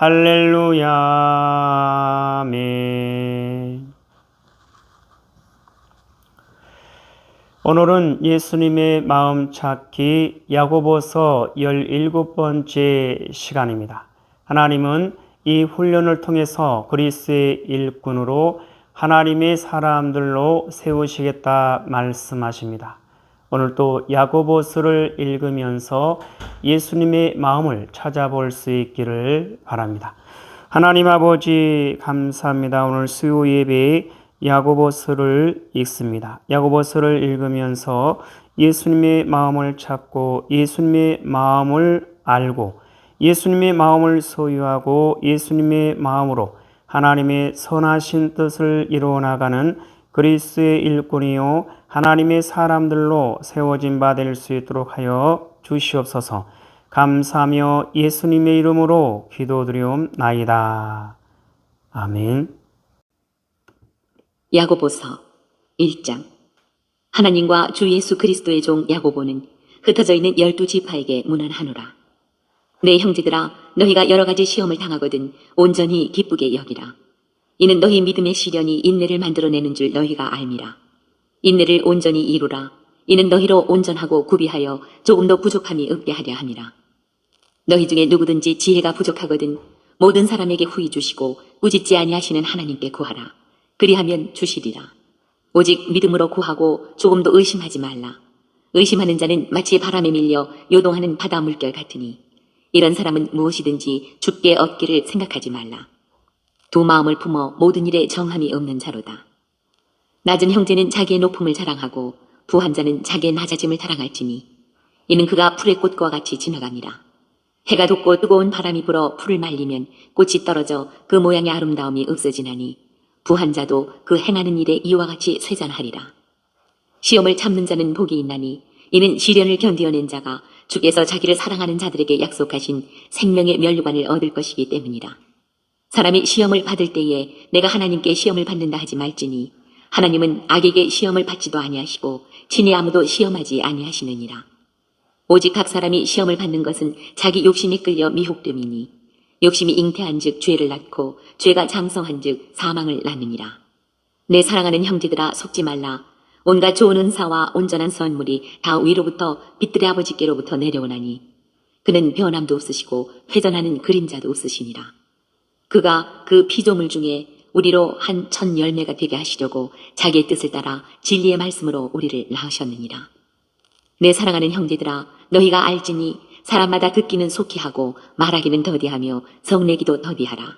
할렐루야, 아멘. 오늘은 예수님의 마음 찾기 야고보서 17번째 시간입니다. 하나님은 이 훈련을 통해서 그리스의 일꾼으로 하나님의 사람들로 세우시겠다 말씀하십니다. 오늘 또 야고보서를 읽으면서 예수님의 마음을 찾아볼 수 있기를 바랍니다. 하나님 아버지 감사합니다. 오늘 수요 예배에 야고보서를 읽습니다. 야고보서를 읽으면서 예수님의 마음을 찾고 예수님의 마음을 알고 예수님의 마음을 소유하고 예수님의 마음으로 하나님의 선하신 뜻을 이루어 나가는 그리스의 일꾼이요 하나님의 사람들로 세워진 바 될 수 있도록 하여 주시옵소서. 감사하며 예수님의 이름으로 기도드리옵나이다. 아멘. 야고보서 1장 하나님과 주 예수 그리스도의 종 야고보는 흩어져 있는 열두 지파에게 문안하노라. 내 형제들아 너희가 여러 가지 시험을 당하거든 온전히 기쁘게 여기라. 이는 너희 믿음의 시련이 인내를 만들어내는 줄 너희가 알미라. 인내를 온전히 이루라. 이는 너희로 온전하고 구비하여 조금 더 부족함이 없게 하려 함이라. 너희 중에 누구든지 지혜가 부족하거든 모든 사람에게 후히 주시고 꾸짖지 아니하시는 하나님께 구하라. 그리하면 주시리라. 오직 믿음으로 구하고 조금도 의심하지 말라. 의심하는 자는 마치 바람에 밀려 요동하는 바다 물결 같으니 이런 사람은 무엇이든지 죽게 얻기를 생각하지 말라. 두 마음을 품어 모든 일에 정함이 없는 자로다. 낮은 형제는 자기의 높음을 자랑하고 부한 자는 자기의 낮아짐을 자랑할지니 이는 그가 풀의 꽃과 같이 지나갑니다. 해가 돋고 뜨거운 바람이 불어 풀을 말리면 꽃이 떨어져 그 모양의 아름다움이 없어지나니 부한 자도 그 행하는 일에 이와 같이 쇠잔하리라. 시험을 참는 자는 복이 있나니 이는 시련을 견디어낸 자가 주께서 자기를 사랑하는 자들에게 약속하신 생명의 면류관을 얻을 것이기 때문이라. 사람이 시험을 받을 때에 내가 하나님께 시험을 받는다 하지 말지니 하나님은 악에게 시험을 받지도 아니하시고 친히 아무도 시험하지 아니하시느니라. 오직 각 사람이 시험을 받는 것은 자기 욕심이 끌려 미혹됨이니 욕심이 잉태한즉 죄를 낳고 죄가 장성한즉 사망을 낳느니라. 내 사랑하는 형제들아 속지 말라. 온갖 좋은 은사와 온전한 선물이 다 위로부터 빛들의 아버지께로부터 내려오나니 그는 변함도 없으시고 회전하는 그림자도 없으시니라. 그가 그 피조물 중에 우리로 한 천 열매가 되게 하시려고 자기의 뜻을 따라 진리의 말씀으로 우리를 낳으셨느니라. 내 사랑하는 형제들아 너희가 알지니 사람마다 듣기는 속히 하고 말하기는 더디하며 성내기도 더디하라.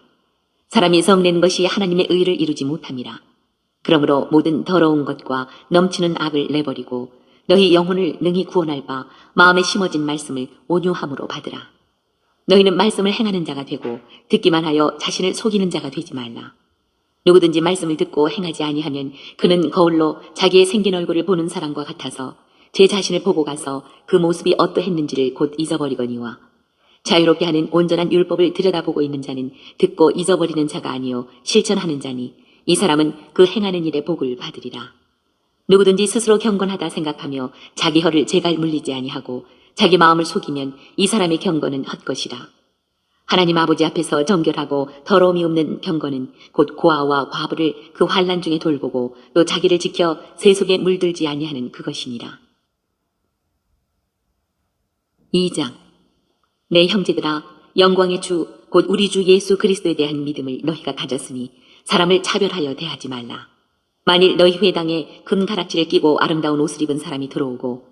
사람이 성내는 것이 하나님의 의를 이루지 못함이라. 그러므로 모든 더러운 것과 넘치는 악을 내버리고 너희 영혼을 능히 구원할 바 마음에 심어진 말씀을 온유함으로 받으라. 너희는 말씀을 행하는 자가 되고 듣기만 하여 자신을 속이는 자가 되지 말라. 누구든지 말씀을 듣고 행하지 아니하면 그는 거울로 자기의 생긴 얼굴을 보는 사람과 같아서 제 자신을 보고 가서 그 모습이 어떠했는지를 곧 잊어버리거니와 자유롭게 하는 온전한 율법을 들여다보고 있는 자는 듣고 잊어버리는 자가 아니요 실천하는 자니 이 사람은 그 행하는 일에 복을 받으리라. 누구든지 스스로 경건하다 생각하며 자기 혀를 제갈 물리지 아니하고 자기 마음을 속이면 이 사람의 경건은 헛것이라. 하나님 아버지 앞에서 정결하고 더러움이 없는 경건은 곧 고아와 과부를 그 환란 중에 돌보고 또 자기를 지켜 세속에 물들지 아니하는 그것이니라. 2장 내 형제들아 영광의 주 곧 우리 주 예수 그리스도에 대한 믿음을 너희가 가졌으니 사람을 차별하여 대하지 말라. 만일 너희 회당에 금 가락지를 끼고 아름다운 옷을 입은 사람이 들어오고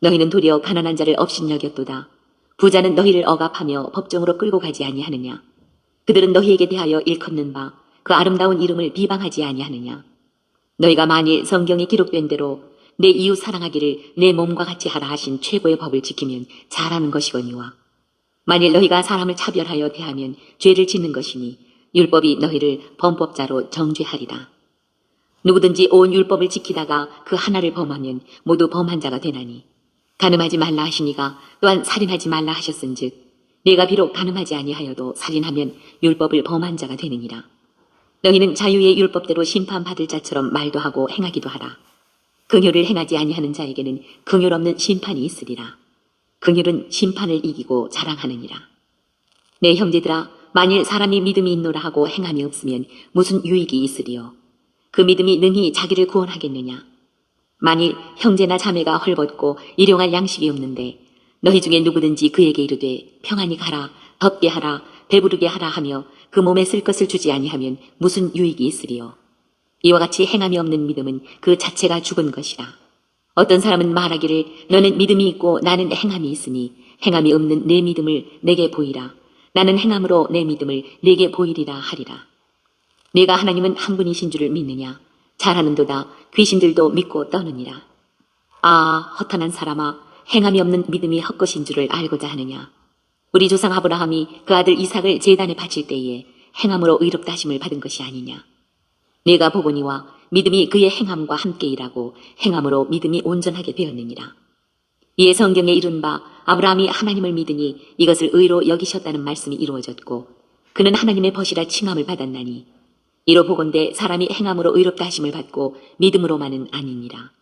너희는 도리어 가난한 자를 업신여겼도다. 부자는 너희를 억압하며 법정으로 끌고 가지 아니하느냐. 그들은 너희에게 대하여 일컫는 바 그 아름다운 이름을 비방하지 아니하느냐. 너희가 만일 성경에 기록된 대로 내 이웃 사랑하기를 내 몸과 같이 하라 하신 최고의 법을 지키면 잘하는 것이거니와 만일 너희가 사람을 차별하여 대하면 죄를 짓는 것이니 율법이 너희를 범법자로 정죄하리라. 누구든지 온 율법을 지키다가 그 하나를 범하면 모두 범한 자가 되나니 가늠하지 말라 하시니가 또한 살인하지 말라 하셨은즉 내가 비록 가늠하지 아니하여도 살인하면 율법을 범한 자가 되느니라. 너희는 자유의 율법대로 심판받을 자처럼 말도 하고 행하기도 하라. 긍휼을 행하지 아니하는 자에게는 긍휼 없는 심판이 있으리라. 긍휼은 심판을 이기고 자랑하느니라. 내 형제들아, 만일 사람이 믿음이 있노라 하고 행함이 없으면 무슨 유익이 있으리요? 그 믿음이 능히 자기를 구원하겠느냐? 만일 형제나 자매가 헐벗고 일용할 양식이 없는데 너희 중에 누구든지 그에게 이르되 평안히 가라, 덥게 하라, 배부르게 하라 하며 그 몸에 쓸 것을 주지 아니하면 무슨 유익이 있으리요? 이와 같이 행함이 없는 믿음은 그 자체가 죽은 것이라. 어떤 사람은 말하기를 너는 믿음이 있고 나는 행함이 있으니 행함이 없는 내 믿음을 내게 보이라. 나는 행함으로 내 믿음을 내게 보이리라 하리라. 네가 하나님은 한 분이신 줄을 믿느냐? 잘하는도다 귀신들도 믿고 떠느니라. 아 허탄한 사람아 행함이 없는 믿음이 헛것인 줄을 알고자 하느냐? 우리 조상 아브라함이 그 아들 이삭을 제단에 바칠 때에 행함으로 의롭다 하심을 받은 것이 아니냐? 내가 보거니와 믿음이 그의 행함과 함께 일하고 행함으로 믿음이 온전하게 되었느니라. 이에 성경에 이른 바 아브라함이 하나님을 믿으니 이것을 의로 여기셨다는 말씀이 이루어졌고 그는 하나님의 벗이라 칭함을 받았나니 이로 보건대 사람이 행함으로 의롭다 하심을 받고 믿음으로만은 아니니라.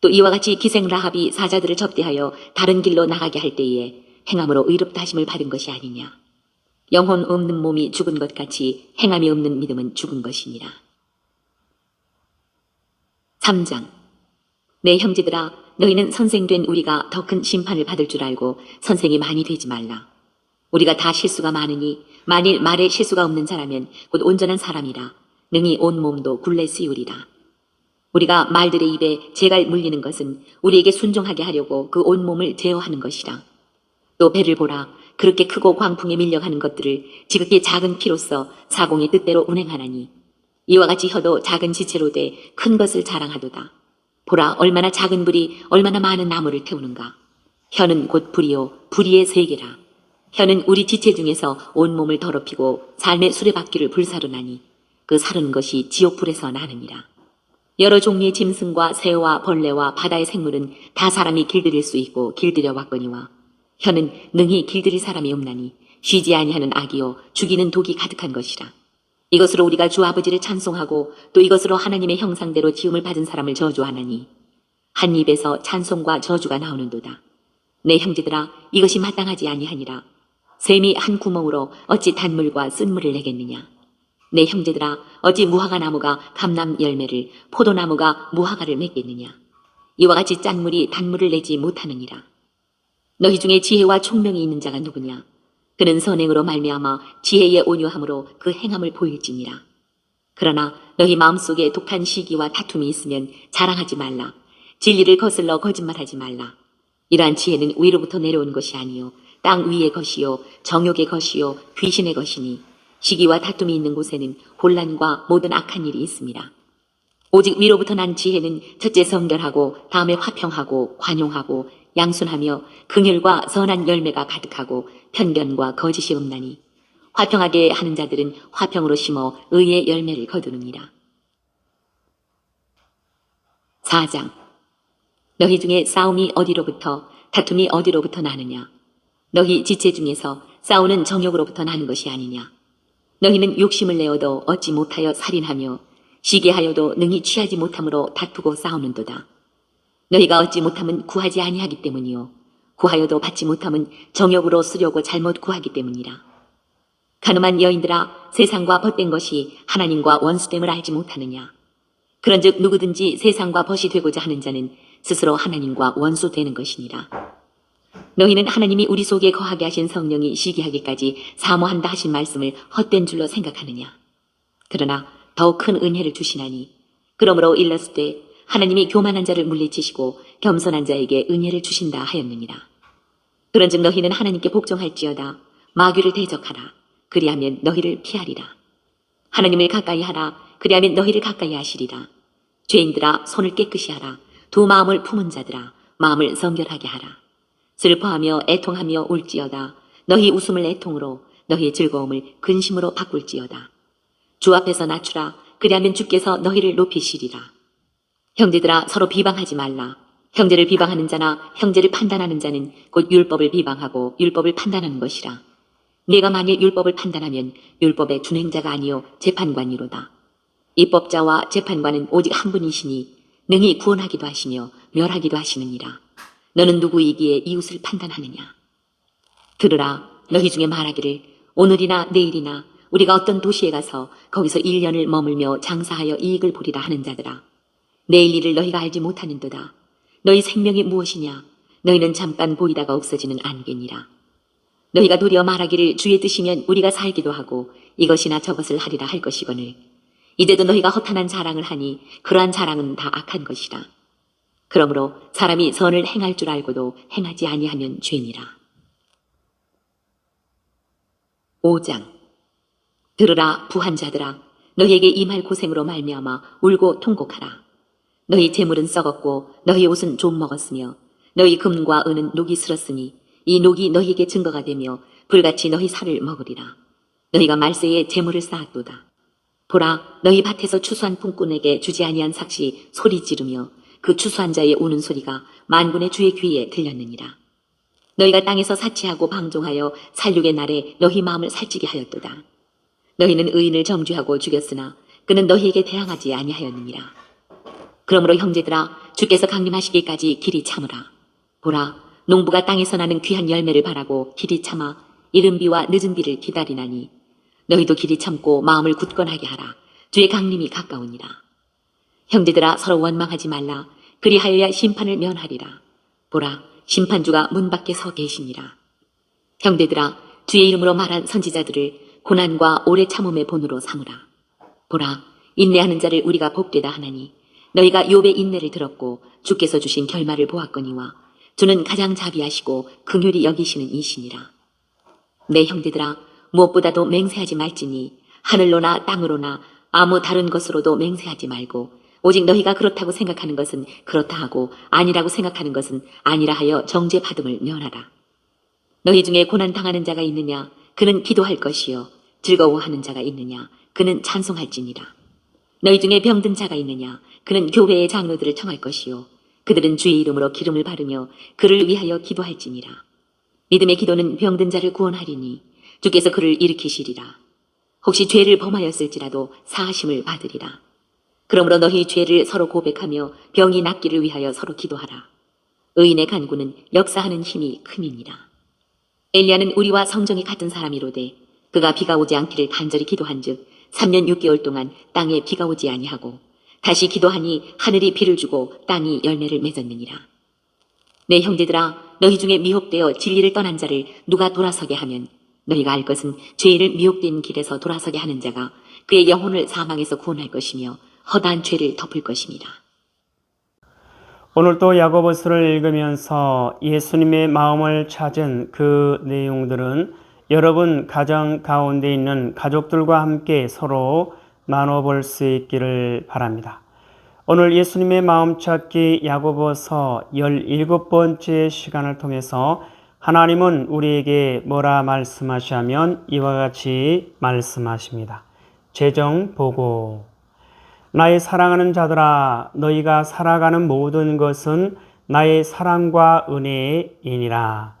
또 이와 같이 기생 라합이 사자들을 접대하여 다른 길로 나가게 할 때에 행함으로 의롭다 하심을 받은 것이 아니냐. 영혼 없는 몸이 죽은 것 같이 행함이 없는 믿음은 죽은 것이니라. 3장 내 형제들아 너희는 선생된 우리가 더 큰 심판을 받을 줄 알고 선생이 많이 되지 말라. 우리가 다 실수가 많으니 만일 말에 실수가 없는 자라면 곧 온전한 사람이라 능히 온 몸도 굴레 씌우리라. 우리가 말들의 입에 재갈 물리는 것은 우리에게 순종하게 하려고 그 온 몸을 제어하는 것이라. 또 배를 보라 그렇게 크고 광풍에 밀려가는 것들을 지극히 작은 피로써 사공의 뜻대로 운행하나니 이와 같이 혀도 작은 지체로 돼 큰 것을 자랑하도다. 보라 얼마나 작은 불이 얼마나 많은 나무를 태우는가. 혀는 곧 불이요 불의의 세계라. 혀는 우리 지체 중에서 온 몸을 더럽히고 삶의 수레바퀴를 불사르나니 그 사르는 것이 지옥불에서 나느니라. 여러 종류의 짐승과 새와 벌레와 바다의 생물은 다 사람이 길들일 수 있고 길들여 왔거니와 혀는 능히 길들일 사람이 없나니 쉬지 아니하는 악이요 죽이는 독이 가득한 것이라. 이것으로 우리가 주 아버지를 찬송하고 또 이것으로 하나님의 형상대로 지음을 받은 사람을 저주하나니 한 입에서 찬송과 저주가 나오는도다. 내 형제들아 이것이 마땅하지 아니하니라. 샘이 한 구멍으로 어찌 단물과 쓴물을 내겠느냐. 내 형제들아 어찌 무화과 나무가 감람 열매를 포도나무가 무화과를 맺겠느냐. 이와 같이 짠물이 단물을 내지 못하느니라. 너희 중에 지혜와 총명이 있는 자가 누구냐? 그는 선행으로 말미암아 지혜의 온유함으로 그 행함을 보일지니라. 그러나 너희 마음속에 독한 시기와 다툼이 있으면 자랑하지 말라. 진리를 거슬러 거짓말하지 말라. 이러한 지혜는 위로부터 내려온 것이 아니요 땅 위의 것이요 정욕의 것이요 귀신의 것이니 시기와 다툼이 있는 곳에는 혼란과 모든 악한 일이 있습니다. 오직 위로부터 난 지혜는 첫째 성결하고 다음에 화평하고 관용하고 양순하며 긍휼과 선한 열매가 가득하고 편견과 거짓이 없나니 화평하게 하는 자들은 화평으로 심어 의의 열매를 거두느니라. 4장 너희 중에 싸움이 어디로부터 다툼이 어디로부터 나느냐 너희 지체 중에서 싸우는 정욕으로부터 나는 것이 아니냐 너희는 욕심을 내어도 얻지 못하여 살인하며 시기하여도 능히 취하지 못함으로 다투고 싸우는도다. 너희가 얻지 못함은 구하지 아니하기 때문이요. 구하여도 받지 못함은 정욕으로 쓰려고 잘못 구하기 때문이라. 가늠한 여인들아 세상과 벗된 것이 하나님과 원수됨을 알지 못하느냐. 그런즉 누구든지 세상과 벗이 되고자 하는 자는 스스로 하나님과 원수 되는 것이니라. 너희는 하나님이 우리 속에 거하게 하신 성령이 시기하기까지 사모한다 하신 말씀을 헛된 줄로 생각하느냐. 그러나 더욱 큰 은혜를 주시나니 그러므로 일렀을 때 하나님이 교만한 자를 물리치시고 겸손한 자에게 은혜를 주신다 하였느니라. 그런즉 너희는 하나님께 복종할지어다 마귀를 대적하라 그리하면 너희를 피하리라. 하나님을 가까이 하라 그리하면 너희를 가까이 하시리라. 죄인들아 손을 깨끗이 하라 두 마음을 품은 자들아 마음을 성결하게 하라. 슬퍼하며 애통하며 울지어다 너희 웃음을 애통으로 너희 즐거움을 근심으로 바꿀지어다. 주 앞에서 낮추라. 그리하면 주께서 너희를 높이시리라. 형제들아 서로 비방하지 말라. 형제를 비방하는 자나 형제를 판단하는 자는 곧 율법을 비방하고 율법을 판단하는 것이라. 네가 만일 율법을 판단하면 율법의 준행자가 아니요 재판관이로다. 입법자와 재판관은 오직 한 분이시니 능히 구원하기도 하시며 멸하기도 하시느니라. 너는 누구이기에 이웃을 판단하느냐? 들으라 너희 중에 말하기를 오늘이나 내일이나 우리가 어떤 도시에 가서 거기서 1년을 머물며 장사하여 이익을 보리라 하는 자들아. 내일 일을 너희가 알지 못하는도다. 너희 생명이 무엇이냐? 너희는 잠깐 보이다가 없어지는 안개니라. 너희가 도리어 말하기를 주의 뜻이면 우리가 살기도 하고 이것이나 저것을 하리라 할 것이거늘 이제도 너희가 허탄한 자랑을 하니 그러한 자랑은 다 악한 것이라 그러므로 사람이 선을 행할 줄 알고도 행하지 아니하면 죄니라. 5장. 들으라 부한 자들아. 너희에게 임할 고생으로 말미암아 울고 통곡하라. 너희 재물은 썩었고 너희 옷은 좀 먹었으며 너희 금과 은은 녹이 슬었으니 이 녹이 너희에게 증거가 되며 불같이 너희 살을 먹으리라. 너희가 말세에 재물을 쌓았도다. 보라 너희 밭에서 추수한 품꾼에게 주지 아니한 삭시 소리 지르며 그 추수한 자의 우는 소리가 만군의 주의 귀에 들렸느니라 너희가 땅에서 사치하고 방종하여 살육의 날에 너희 마음을 살찌게 하였도다 너희는 의인을 정죄하고 죽였으나 그는 너희에게 대항하지 아니하였느니라. 그러므로 형제들아 주께서 강림하시기까지 길이 참으라. 보라 농부가 땅에서 나는 귀한 열매를 바라고 길이 참아 이른 비와 늦은 비를 기다리나니 너희도 길이 참고 마음을 굳건하게 하라. 주의 강림이 가까우니라. 형제들아 서로 원망하지 말라. 그리하여야 심판을 면하리라. 보라 심판주가 문 밖에 서 계시니라. 형제들아 주의 이름으로 말한 선지자들을 고난과 오래 참음의 본으로 삼으라. 보라, 인내하는 자를 우리가 복되다 하나니 너희가 욥의 인내를 들었고 주께서 주신 결말을 보았거니와 주는 가장 자비하시고 긍휼히 여기시는 이시니라. 내 형제들아 무엇보다도 맹세하지 말지니 하늘로나 땅으로나 아무 다른 것으로도 맹세하지 말고 오직 너희가 그렇다고 생각하는 것은 그렇다 하고 아니라고 생각하는 것은 아니라 하여 정죄 받음을 면하라. 너희 중에 고난 당하는 자가 있느냐 그는 기도할 것이요 즐거워하는 자가 있느냐 그는 찬송할지니라 너희 중에 병든 자가 있느냐? 그는 교회의 장로들을 청할 것이요. 그들은 주의 이름으로 기름을 바르며 그를 위하여 기도할지니라. 믿음의 기도는 병든 자를 구원하리니 주께서 그를 일으키시리라. 혹시 죄를 범하였을지라도 사하심을 받으리라. 그러므로 너희 죄를 서로 고백하며 병이 낫기를 위하여 서로 기도하라. 의인의 간구는 역사하는 힘이 큼이니라. 엘리야는 우리와 성정이 같은 사람이로되 그가 비가 오지 않기를 간절히 기도한즉 3년 6개월 동안 땅에 비가 오지 아니하고 다시 기도하니 하늘이 비를 주고 땅이 열매를 맺었느니라. 내 형제들아 너희 중에 미혹되어 진리를 떠난 자를 누가 돌아서게 하면 너희가 알 것은 죄를 미혹된 길에서 돌아서게 하는 자가 그의 영혼을 사망에서 구원할 것이며 허다한 죄를 덮을 것입니다. 오늘도 야고보서를 읽으면서 예수님의 마음을 찾은 그 내용들은 여러분 가정 가운데 있는 가족들과 함께 서로 나눠볼 수 있기를 바랍니다. 오늘 예수님의 마음 찾기 야고보서 17번째 시간을 통해서 하나님은 우리에게 뭐라 말씀하시냐면 이와 같이 말씀하십니다. 재정 보고 나의 사랑하는 자들아 너희가 살아가는 모든 것은 나의 사랑과 은혜이니라.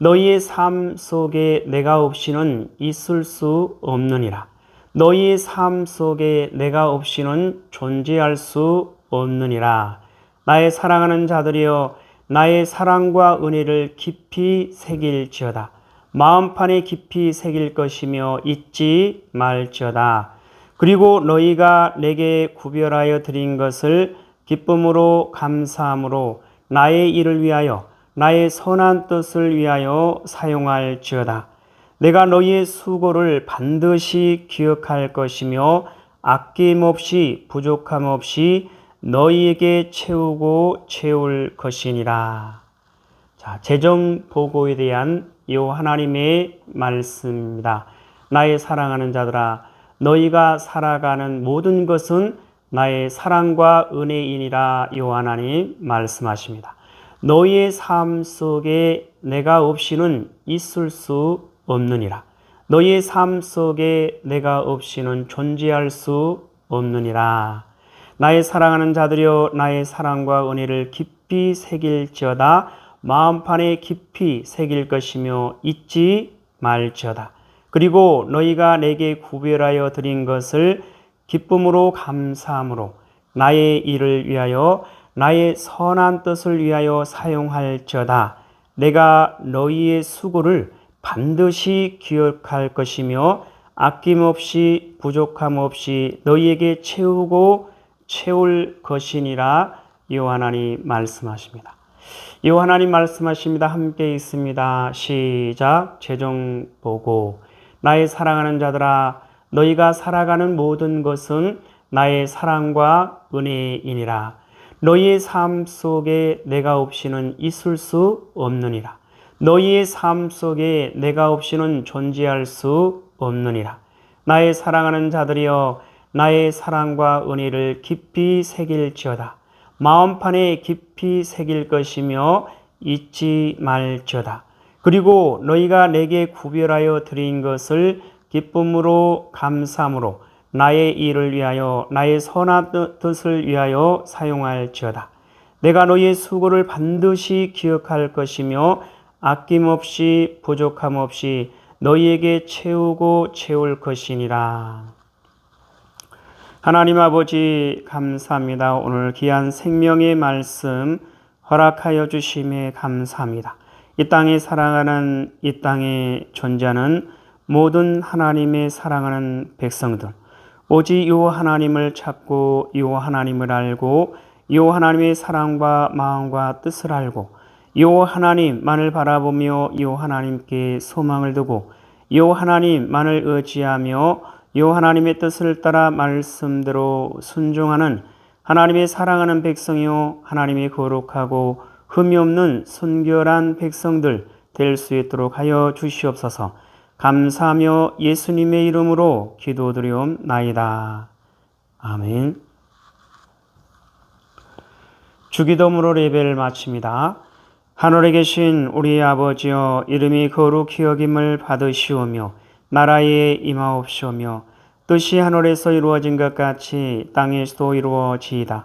너희의 삶 속에 내가 없이는 있을 수 없느니라. 너희의 삶 속에 내가 없이는 존재할 수 없느니라. 나의 사랑하는 자들이여 나의 사랑과 은혜를 깊이 새길지어다. 마음판에 깊이 새길 것이며 잊지 말지어다. 그리고 너희가 내게 구별하여 드린 것을 기쁨으로 감사함으로 나의 일을 위하여 나의 선한 뜻을 위하여 사용할지어다. 내가 너희의 수고를 반드시 기억할 것이며 아낌없이 부족함 없이 너희에게 채우고 채울 것이니라. 자, 재정 보고에 대한 요 하나님의 말씀입니다. 나의 사랑하는 자들아 너희가 살아가는 모든 것은 나의 사랑과 은혜이니라 요 하나님 말씀하십니다. 너희의 삶 속에 내가 없이는 있을 수 없느니라. 너희의 삶 속에 내가 없이는 존재할 수 없느니라. 나의 사랑하는 자들여 나의 사랑과 은혜를 깊이 새길지어다 마음판에 깊이 새길 것이며 잊지 말지어다. 그리고 너희가 내게 구별하여 드린 것을 기쁨으로 감사함으로 나의 일을 위하여 나의 선한 뜻을 위하여 사용할지어다. 내가 너희의 수고를 반드시 기억할 것이며 아낌없이 부족함 없이 너희에게 채우고 채울 것이니라 요 하나님 말씀하십니다. 요 하나님 말씀하십니다. 함께 있습니다. 시작. 재정 보고 나의 사랑하는 자들아 너희가 살아가는 모든 것은 나의 사랑과 은혜이니라. 너희의 삶 속에 내가 없이는 있을 수 없느니라. 너희의 삶 속에 내가 없이는 존재할 수 없느니라. 나의 사랑하는 자들이여 나의 사랑과 은혜를 깊이 새길지어다. 마음판에 깊이 새길 것이며 잊지 말지어다. 그리고 너희가 내게 구별하여 드린 것을 기쁨으로 감사함으로 나의 일을 위하여 나의 선한 뜻을 위하여 사용할지어다. 내가 너희의 수고를 반드시 기억할 것이며 아낌없이 부족함 없이 너희에게 채우고 채울 것이니라. 하나님 아버지 감사합니다. 오늘 귀한 생명의 말씀 허락하여 주심에 감사합니다. 이 땅에 사랑하는 이 땅에 존재하는 모든 하나님의 사랑하는 백성들 오직 요 하나님을 찾고 요 하나님을 알고 요 하나님의 사랑과 마음과 뜻을 알고 요 하나님만을 바라보며 요 하나님께 소망을 두고 요 하나님만을 의지하며 요 하나님의 뜻을 따라 말씀대로 순종하는 하나님의 사랑하는 백성이요 하나님의 거룩하고 흠이 없는 순결한 백성들 될 수 있도록 하여 주시옵소서. 감사하며 예수님의 이름으로 기도드리옵나이다. 아멘. 주기도문으로 예배를 마칩니다. 하늘에 계신 우리 아버지여 이름이 거룩히 여김을 받으시오며 나라에 임하옵시오며 뜻이 하늘에서 이루어진 것 같이 땅에서도 이루어지이다.